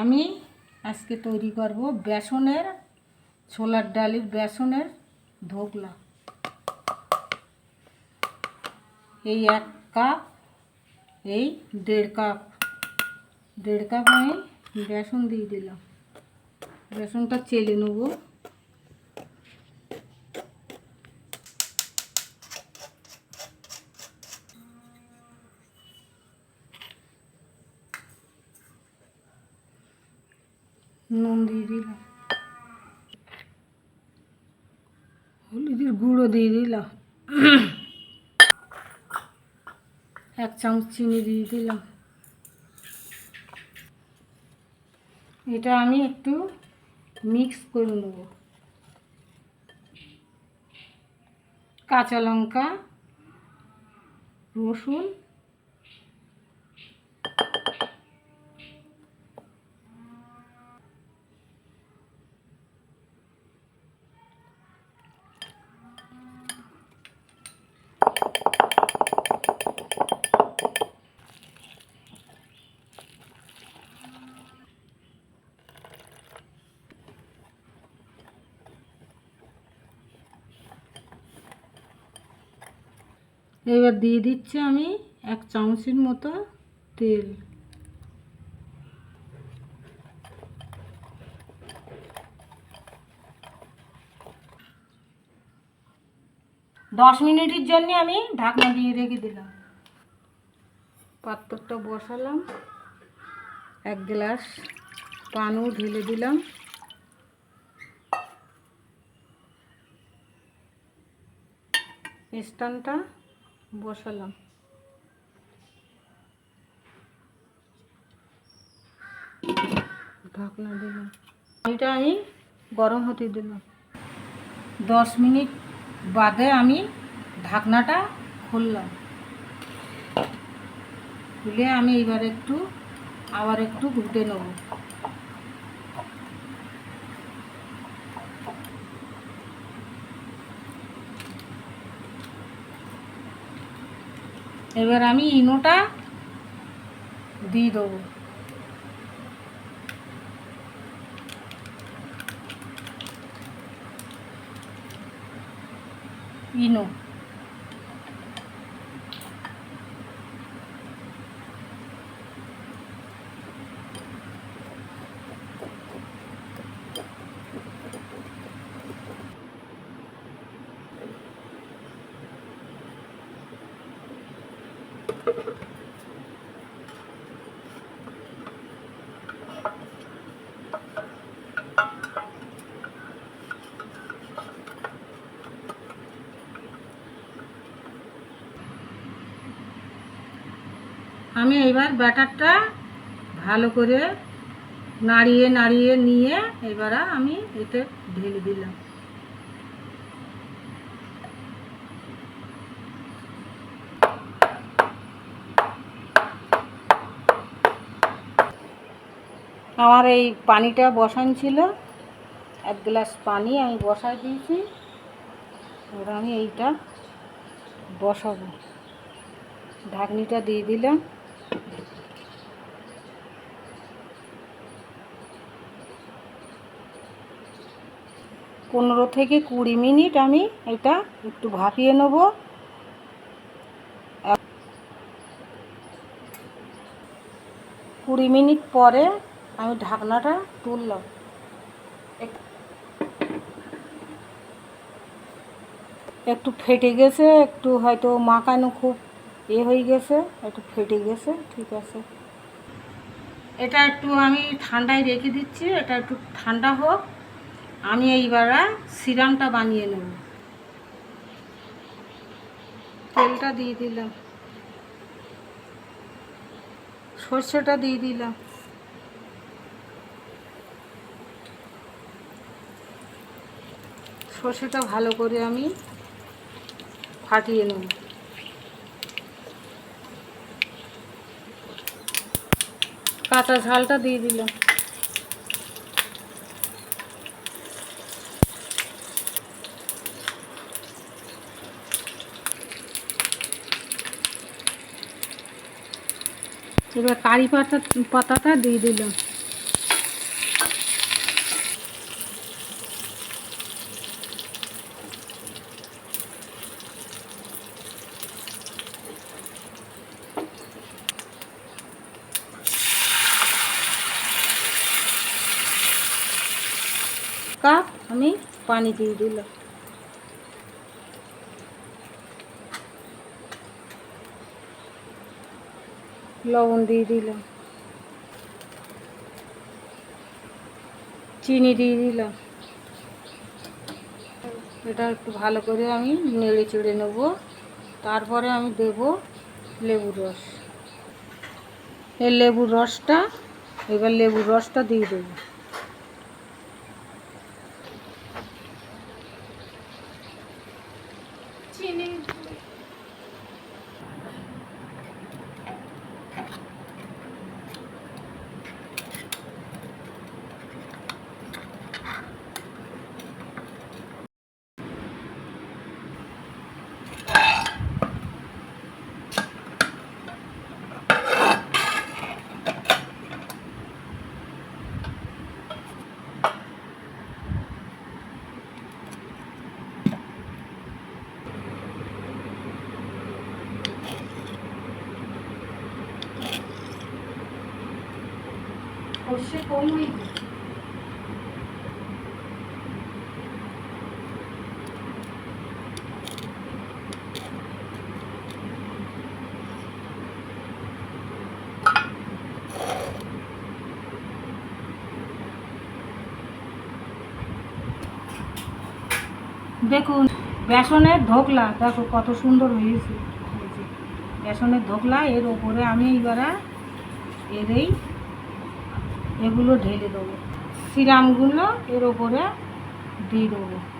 আমি আজকে তৈরি করব বেসনের, ছোলার ডালির বেসনের ধোকলা। এই এক কাপ, এই দেড় কাপ। দেড় কাপ আমি বেসন দিয়ে দিলাম। বেসনটা চেলে নেব। নুন দিয়ে দিলাম। হলুদের গুঁড়ো দিয়ে দিলাম। এক চামচ চিনি দিয়ে দিলাম। এটা আমি একটু মিক্স করে নেব। কাঁচা লঙ্কা, রসুন এবার দিয়ে দিচ্ছি আমি এক চামচের মতো তেল। দশ মিনিটের জন্য আমি ঢাকনা দিয়ে রেখে দিলাম। পাত্রটা বসালাম। এক গ্লাস পানও ঢেলে দিলাম। স্ট্যান্ডটা বসালাম। ঢাকনা দিলাম। এটা আমি গরম হতে দিলাম। দশ মিনিট বাদে আমি ঢাকনাটা খুললাম। খুলে আমি এবার একটু, আবার একটু ঘুটে নেব। এবার আমি ইনোটা দিয়ে দেবো। ইনো। আমি এবার ব্যাটারটা ভালো করে নাড়িয়ে নাড়িয়ে নিয়ে এবার আমি এতে ঢেলে দিলাম। আমার এই পানিটা বসান ছিল। এক গ্লাস পানি আমি বসাই দিয়েছি। এবার আমি এইটা বসাবো। ঢাকনিটা দিয়ে দিলাম। পনেরো থেকে কুড়ি মিনিট আমি এটা একটু ভাপিয়ে নেব। কুড়ি মিনিট পরে আমি ঢাকনাটা তুললাম। এক- একটু ফেটে গেছে, একটু হয়তো মাখানো খুব এ হয়ে গেছে, একটু ফেটে গেছে, ঠিক আছে। এটা একটু আমি ঠান্ডায় রেখে দিচ্ছি, এটা একটু ঠান্ডা হোক। আমি এইবার সিরামটা বানিয়ে নেব। তেলটা দিয়ে দিলাম। সর্ষেটা দিয়ে দিলাম। সর্ষেটা ভালো করে আমি ফাটিয়ে নেব। কাঁচা ঝালটা দিয়ে দিলাম। এবার কারি পাতা পাতাটা দিয়ে দিলাম। কাপ আমি পানি দিয়ে দিলাম লবণ দিয়ে দিলাম চিনি দিয়ে দিলাম এটা একটু ভালো করে আমি নেড়ে চেড়ে নেব। তারপরে আমি দেব লেবুর রস। এই লেবুর রসটা, এবার লেবুর রসটা দিয়ে দেবো চিনি সর্ষে কম হয়ে। দেখুন, বেসনের ধোকলা দেখো কত সুন্দর হয়েছে বেসনের ধোকলা এর ওপরে আমি এবারে এর এই এগুলো ঢেলে দেবো। সিরামগুলো এর ওপরে দিয়ে দেবো।